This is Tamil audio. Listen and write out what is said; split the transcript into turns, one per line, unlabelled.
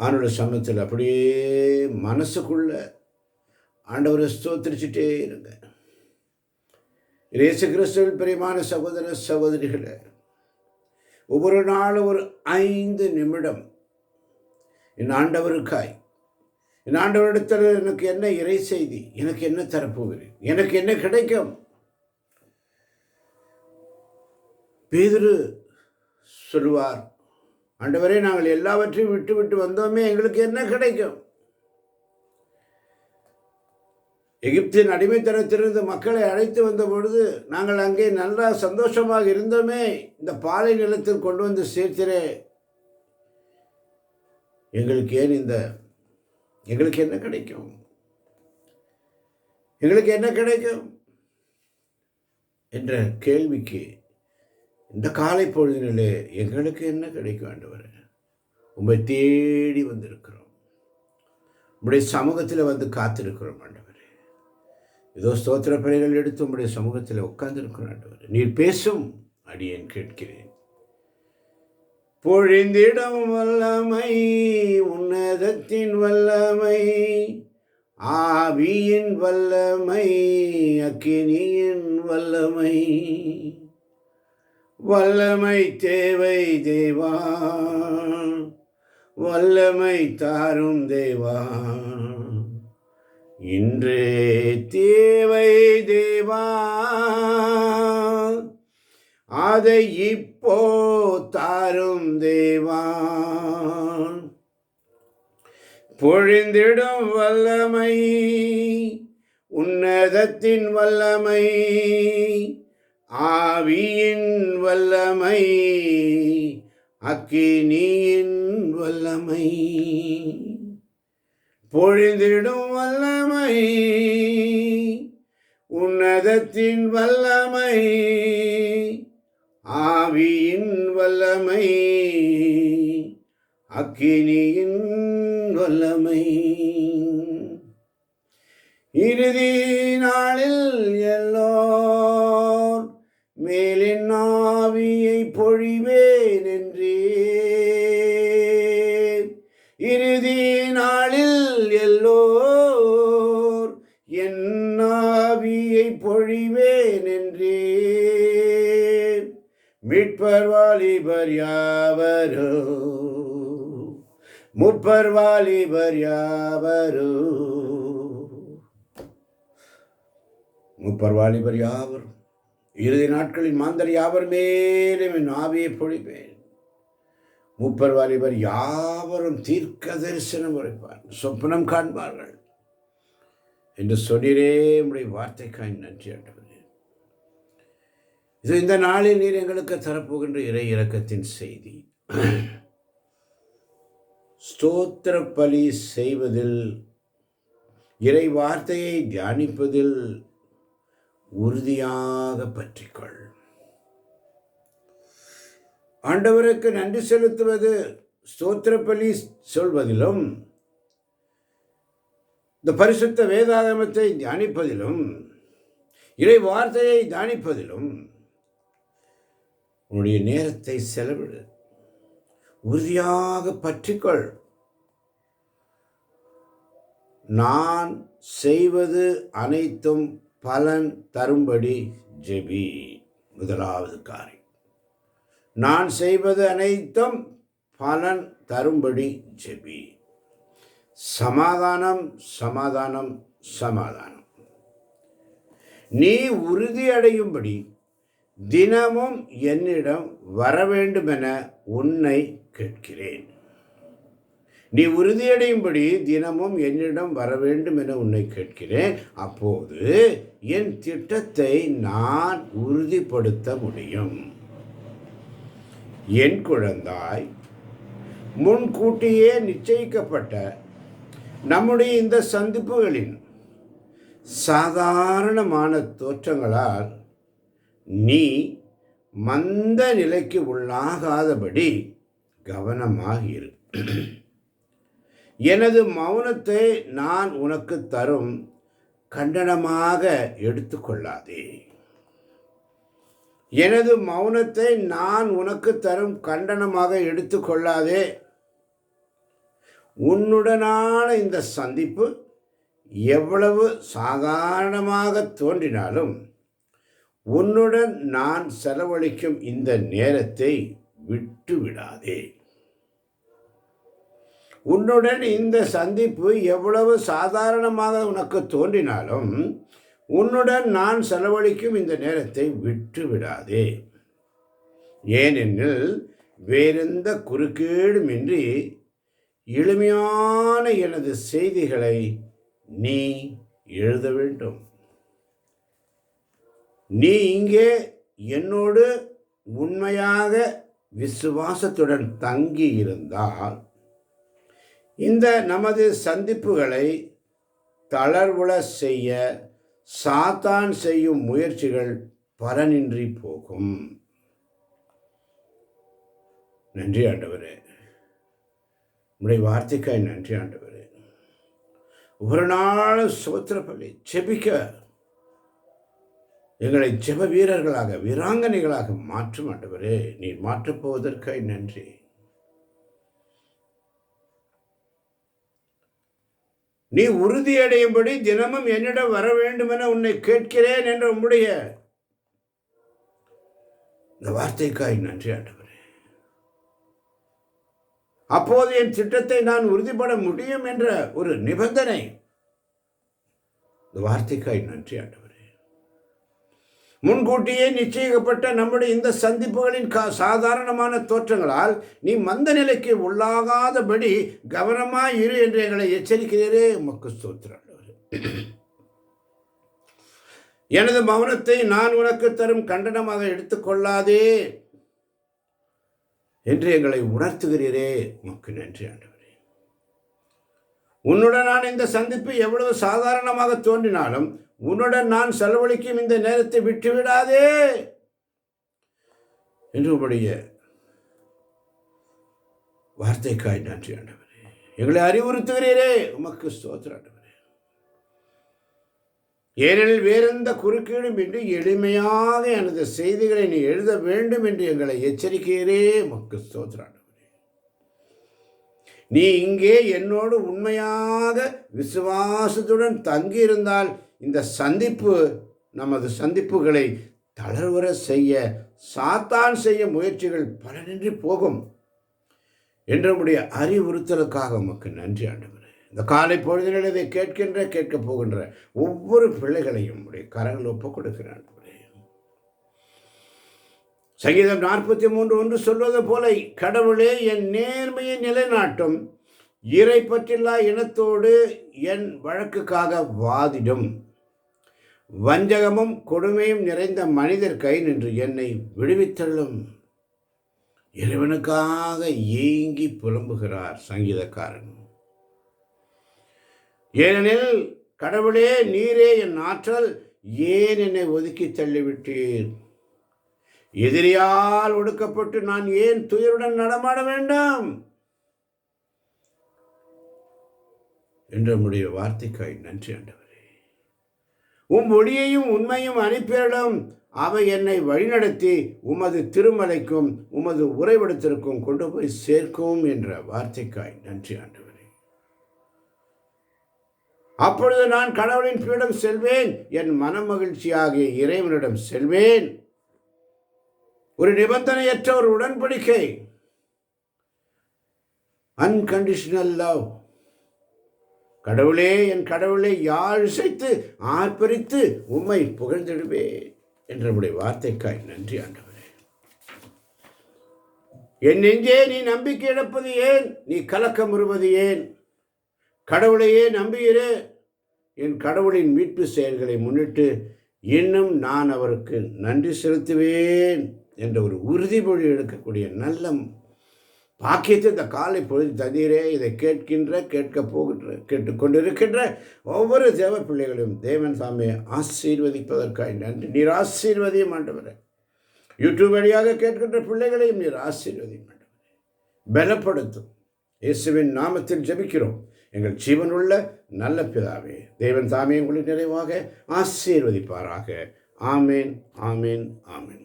ஆண்டோட சமயத்தில் அப்படியே மனசுக்குள்ள ஆண்டவரை ஸ்தோத்திரிச்சுட்டே இருங்க. இயேசு கிறிஸ்துவில் பிரியமான சகோதர சகோதரிகளை ஒவ்வொரு நாளும் ஒரு ஐந்து நிமிடம் என் ஆண்டவருக்காய் என் ஆண்டவரிடத்தில் எனக்கு என்ன இறை செய்தி எனக்கு என்ன தரப்போகிறேன் எனக்கு என்ன கிடைக்கும்? பேதுரு சொல்லுவார் ஆண்டவரே நாங்கள் எல்லாவற்றையும் விட்டு விட்டு வந்தோமே எங்களுக்கு என்ன கிடைக்கும்? எகிப்தின் அடிமைத்தனத்திலிருந்து மக்களை அழைத்து வந்த பொழுது நாங்கள் அங்கே நல்லா சந்தோஷமாக இருந்தோமே. இந்த பாலை நிலத்தில் கொண்டு வந்து சேர்த்திரே. எங்களுக்கு ஏன் இந்த எங்களுக்கு என்ன கிடைக்கும்? எங்களுக்கு என்ன கிடைக்கும்? என்ற கேள்விக்கு இந்த காலை பொழுதினிலே எங்களுக்கு என்ன கிடைக்க ஆண்டவர்? உங்களை தேடி வந்திருக்கிறோம். உங்களுடைய சமூகத்தில் வந்து காத்திருக்கிறோம் ஆண்டவர். ஏதோ ஸ்தோத்திர பிழைகள் எடுத்து உங்களுடைய சமூகத்தில் உட்கார்ந்துருக்கிறோம் ஆண்டவர். நீர் பேசும் அடியேன் கேட்கிறேன். பொழிந்திடம் வல்லமை உன்னதத்தின் வல்லமை ஆவியின் வல்லமை அக்கினியின் வல்லமை. வல்லமை தேவை தேவா. வல்லமை தாரும் தேவா. இன்றே தேவை தேவா. அதை இப்போ தாரும் தேவா. பொழிந்திடும் வல்லமை உன்னதத்தின் வல்லமை ஆவியின் வல்லமை அக்கினியின் வல்லமை. பொழிந்திடும் வல்லமை உன்னதத்தின் வல்லமை ஆவியின் வல்லமை அக்கினியின் வல்லமை. இறுதி நாளில் எல்லோ இறுதி நாளில் எல்லோர் என்னாவியை பொழிவேன் என்றே மீட்பர் வாலிபர் யாவரோ முப்பர் வாலிபர் யாவரோ. முப்பர் வாலிபர் யாவரும் இறுதி நாட்களின் மாந்தர் யாவர் மேலும் என் ஆவியை பொழிப்பேன் முப்பர் வாலிபர் யாவரும் தீர்க்க தரிசனம் உரைப்பார். சொப்பனம் காண்பார்கள். என்று சொன்னீரே உடைய வார்த்தைக்காய் நன்றி ஆண்டவரே. இது இந்த நாளில் நீர் எங்களுக்கு தரப்போகின்ற இறை இறக்கத்தின் செய்தி. ஸ்தோத்திர பலி செய்வதில் இறை வார்த்தையை தியானிப்பதில் உறுதியாக பற்றிக்கொள். ஆண்டவருக்கு நன்றி செலுத்துவது ஸ்தோத்திரப்பலி சொல்வதிலும் இந்த பரிசுத்த வேதாகமத்தை தியானிப்பதிலும் இறை வார்த்தையை தியானிப்பதிலும் உன்னுடைய நேரத்தை செலவிடு. உறுதியாக பற்றிக்கொள். நான் செய்வது அனைத்தும் பலன் தரும்படி ஜெபி. முதலாவது காரியம். நான் செய்வது அனைத்தும் பலன் தரும்படி ஜெபி. சமாதானம் சமாதானம் சமாதானம். நீ உறுதியடையும்படி தினமும் என்னிடம் வர வேண்டுமென உன்னை கேட்கிறேன். நீ உறுதியடையும்படி தினமும் என்னிடம் வர வேண்டும் என உன்னை கேட்கிறேன். அப்போது என் திட்டத்தை நான் உறுதிப்படுத்த முடியும். என் குழந்தாய் முன்கூட்டியே நிச்சயிக்கப்பட்ட நம்முடைய இந்த சந்திப்புகளின் சாதாரணமான தோற்றங்களால் நீ மந்த நிலைக்கு உள்ளாகாதபடி கவனமாக இரு. எனது மௌனத்தை நான் உனக்கு தரும் கண்டனமாக எடுத்துக்கொள்ளாதே. எனது மௌனத்தை நான் உனக்கு தரும் கண்டனமாக எடுத்துக்கொள்ளாதே. உன்னுடனான இந்த சந்திப்பு எவ்வளவு சாதாரணமாக தோன்றினாலும் உன்னுடன் நான் செலவழிக்கும் இந்த நேரத்தை விட்டு விடாதே உன்னுடன் இந்த சந்திப்பு எவ்வளவு சாதாரணமாக உனக்கு தோன்றினாலும் உன்னுடன் நான் செலவழிக்கும் இந்த நேரத்தை விட்டு விடாதே ஏனெனில் வேறெந்த குறுக்கீடுமின்றி எளிமையான எனது செய்திகளை நீ எழுத வேண்டும். நீ இங்கே என்னோடு உண்மையாக விசுவாசத்துடன் தங்கி இருந்தால் இந்த நமது சந்திப்புகளை தளர்வுல செய்ய சாத்தான் செய்யும் முயற்சிகள் பலனின்றி போகும். நன்றி ஆண்டவரே. உடைய வார்த்தைக்காய் நன்றி ஆண்டவரே. ஒரு நாள் சுத்திரப்பள்ளி செபிக்க எங்களை ஜெப வீரர்களாக வீராங்கனைகளாக மாற்றும் ஆண்டவரே. நீ மாற்றப்போவதற்காய் நன்றி. நீ உறுதியடையும்படி தினமும் என்னிடம் வர வேண்டும் என உன்னை கேட்கிறேன் என்ற உம்முடைய இந்த வார்த்தைக்காய் நன்றி ஆண்டவரே. அப்போது என் திட்டத்தை நான் உறுதிப்பட முடியும் என்ற ஒரு நிபந்தனை. இந்த வார்த்தைக்காய் நன்றி ஆண்டவர். முன்கூட்டியே நிச்சயிக்கப்பட்ட நம்முடைய இந்த சந்திப்புகளின் கா சாதாரணமான தோற்றங்களால் நீ மந்த நிலைக்கு உள்ளாகாதபடி கவனமாக இரு என்று எங்களை எச்சரிக்கிறீரே. உமக்கு ஸ்தோத்திரம். எனது மௌனத்தை நான் உனக்கு தரும் கண்டனமாக எடுத்துக்கொள்ளாதே என்று எங்களை உணர்த்துகிறீரே. உமக்கு நன்றி ஆண்டவரே. உன்னுடனான இந்த சந்திப்பு எவ்வளவு சாதாரணமாக தோன்றினாலும் உன்னுடன் நான் செலவழிக்கும் இந்த நேரத்தை விட்டுவிடாதே. என்று உடைய வார்த்தைக்காய் நன்றி ஆண்டவரே. எங்களை அறிவுறுத்துகிறீரே. உமக்கு ஸ்தோத்திர ஆண்டவரே. ஏனெனில் வேறெந்த குறுக்கீடும் இன்றி எளிமையாக எனது செய்திகளை நீ எழுத வேண்டும் என்று எங்களை எச்சரிக்கிறீரே. உமக்கு ஸ்தோத்திர ஆண்டவரே. நீ இங்கே என்னோடு உண்மையாக விசுவாசத்துடன் தங்கியிருந்தால் இந்த சந்திப்பு நமது சந்திப்புகளை தளர்வர செய்ய சாத்தான் செய்ய முயற்சிகள் பலனின்றி போகும் என்றுடைய அறிவுறுத்தலுக்காக உமக்கு நன்றி ஆண்டவரே. இந்த காலை பொழுதில் இதை கேட்கின்ற கேட்கப் போகின்ற ஒவ்வொரு பிள்ளைகளையும் உடைய கரங்கள் ஒப்புக் கொடுக்கிறான் சங்கீதம் நாற்பத்தி மூன்று ஒன்று சொல்வது போல கடவுளே என் நேர்மையை நிலைநாட்டும். இறை பற்றில்லா இனத்தோடு என் வழக்குக்காக வாதிடும். வஞ்சகமும் கொடுமையும் நிறைந்த மனிதர் கை நின்று என்னை விடுவித்தள்ளும் இறைவனுக்காக ஏங்கி புலம்புகிறார் சங்கீதக்காரன். ஏனெனில் கடவுளே நீரே என் ஆற்றல் ஏன் என்னை ஒதுக்கி தள்ளிவிட்டீர்? எதிரியால் ஒடுக்கப்பட்டு நான் ஏன் துயருடன் நடமாட வேண்டாம்? என்ற நம்முடைய வார்த்தைக்காய் நன்றி ஆண்டவரே. உம் ஒளியையும் உண்மையும் அனுப்பியிடம் அவை என்னை வழிநடத்தி உமது திருமலைக்கும் உமது உறைவிடத்திற்கும் கொண்டு போய் சேர்க்கும் என்ற வார்த்தைக்காய் நன்றி ஆண்டவரே. அப்பொழுது நான் கடவுளின் பீடம் செல்வேன் என் மனமகிழ்ச்சியாகிய இறைவனிடம் செல்வேன். ஒரு நிபந்தனையற்ற ஒரு உடன்படிக்கை. அன்கண்டிஷனல் லவ் கடவுளே என் கடவுளை யாழ் இசைத்து ஆர்ப்பரித்து உம்மை புகழ்ந்திடுவேன் என்ற நம்முடைய வார்த்தைக்காய். நன்றி ஆண்டவரே. என் நெஞ்சே நீ நம்பிக்கை இழப்பது ஏன்? நீ கலக்கம் வருவது ஏன்? கடவுளையே நம்புகிறே. என் கடவுளின் மீட்பு செயல்களை முன்னிட்டு இன்னும் நான் அவருக்கு நன்றி செலுத்துவேன் என்ற ஒரு உறுதிமொழி எடுக்கக்கூடிய நல்ல பாக்கியத்தை இந்த காலை பொழுது தண்ணீரே இதை கேட்கின்ற கேட்க போகின்ற கேட்டுக்கொண்டிருக்கின்ற ஒவ்வொரு தேவ பிள்ளைகளையும் தேவன் சாமியை ஆசீர்வதிப்பதற்காக நன்றி. நீர் ஆசீர்வதியும் ஆண்டவரே. யூடியூப் வழியாக கேட்கின்ற பிள்ளைகளையும் நீர் ஆசீர்வதியும் ஆண்டவரே. பலப்படுத்தும். இயேசுவின் நாமத்தில் ஜெபிக்கிறோம். எங்கள் ஜீவனுள்ள நல்ல பிதாவே தேவன் சாமி உங்களை நிறைவாக ஆசீர்வதிப்பாராக. ஆமேன் ஆமேன் ஆமேன்.